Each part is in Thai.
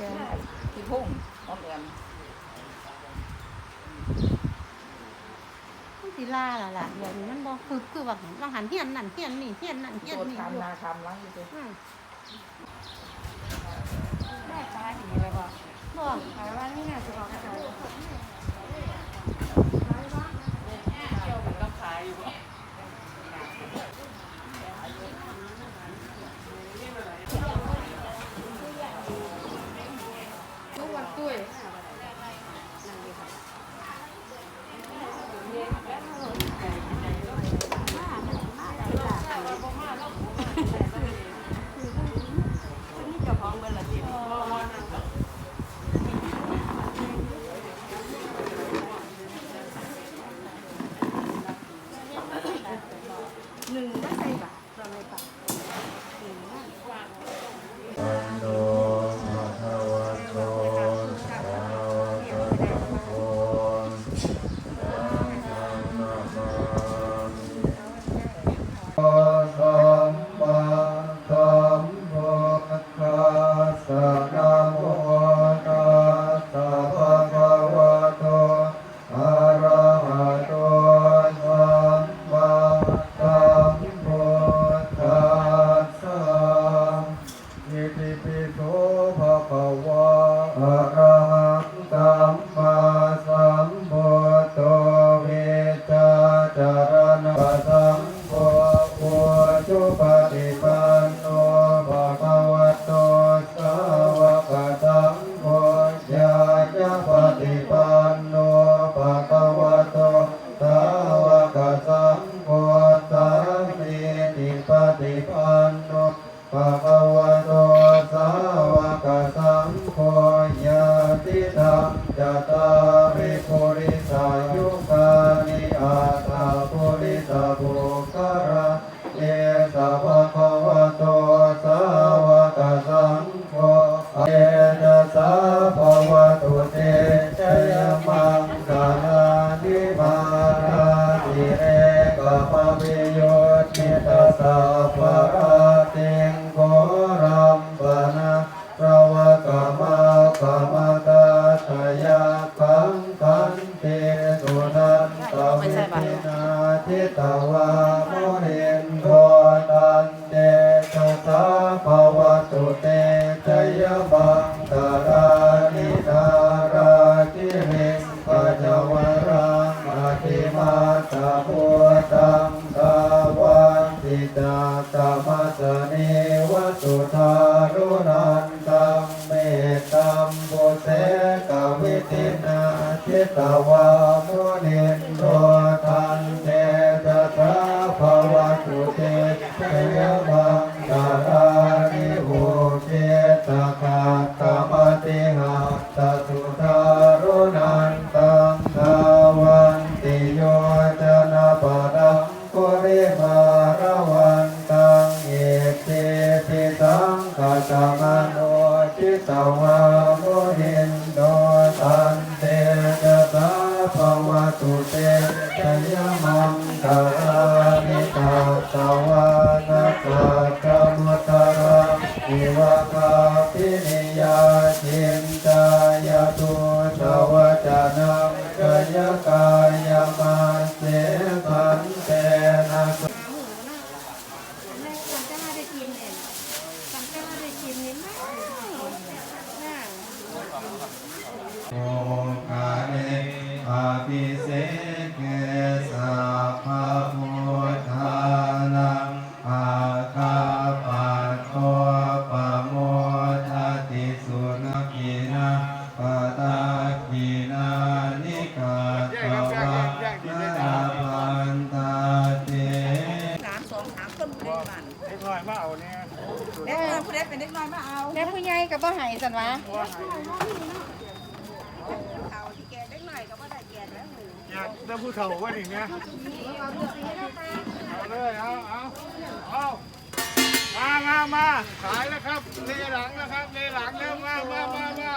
เชิญที่พุ่งหอมแอมมันสิล่าล่ะล่ะเดี๋ยวนี้มันบ่คือคือว่าบางหันเฮียนนั่นเฮียนนี่เฮียนนั่นเฮียนโดนนี่คำนาคำล้างอยู่สิอืมแม่ตาดิเลยบอก บ่ ขายว่านี่น่าจะออกกระจาย ทุกวันตุ้ย นี่เจ้าของเบอร์ละสิบ หนึ่ง ปิโสภะคะวะอะระหังสัมมาสัมพุทโธเวชาจารณะสัมโฆปุจุปฏิปันโนภะคะวะโตสาวกสังโฆญายะปฏิปั เอนสาภวะตุเตชยมังกานิมาราติเรกปะปิโยติตาสาภราติงโกรัมปนะระวะกมากมตาตยาคังคันเตสุนันตวิปินาทิตวามเรนโทตันเตชะสาภว ตาพุตังสาวันติตาตมัสเนวสุทารุนันตังเมตตัมปุเสกวิตินาทิตวามุนินโทตันเตตถาภวตุเตชยมังตา อาตามโนจิตวาโมหินโนตันเตจตาภวตุเตชยมังคา โอกาเนอาภิเสกสัพพะพุทธานังอาคาปัตโตปะโมทติสุนกินะปะตากินานิกาตวะนาพันตาเตสามสองสามคนผู้ใดบ้านเล็กน้อยมาเอาเนี่ยเด็กน้อยผู้ใดเป็นเด็กน้อยมาเอาแล้วผู้ใหญ่ก็บ่ให้ซั่นวะเอาที่แกเด็กน้อยก็บ่ได้แกแล้วหนึ่ง อยาก ได้ผู้เฒ่าว่าอย่างเนี้ยเอาเลยเอาเอาเอามามามาขายแล้วครับเลหลังนะครับเลหลังแล้วมามามามา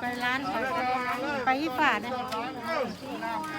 ไปร้านเอาเลยเอาเลยไปอีฝาดเนี่ย เอาเลย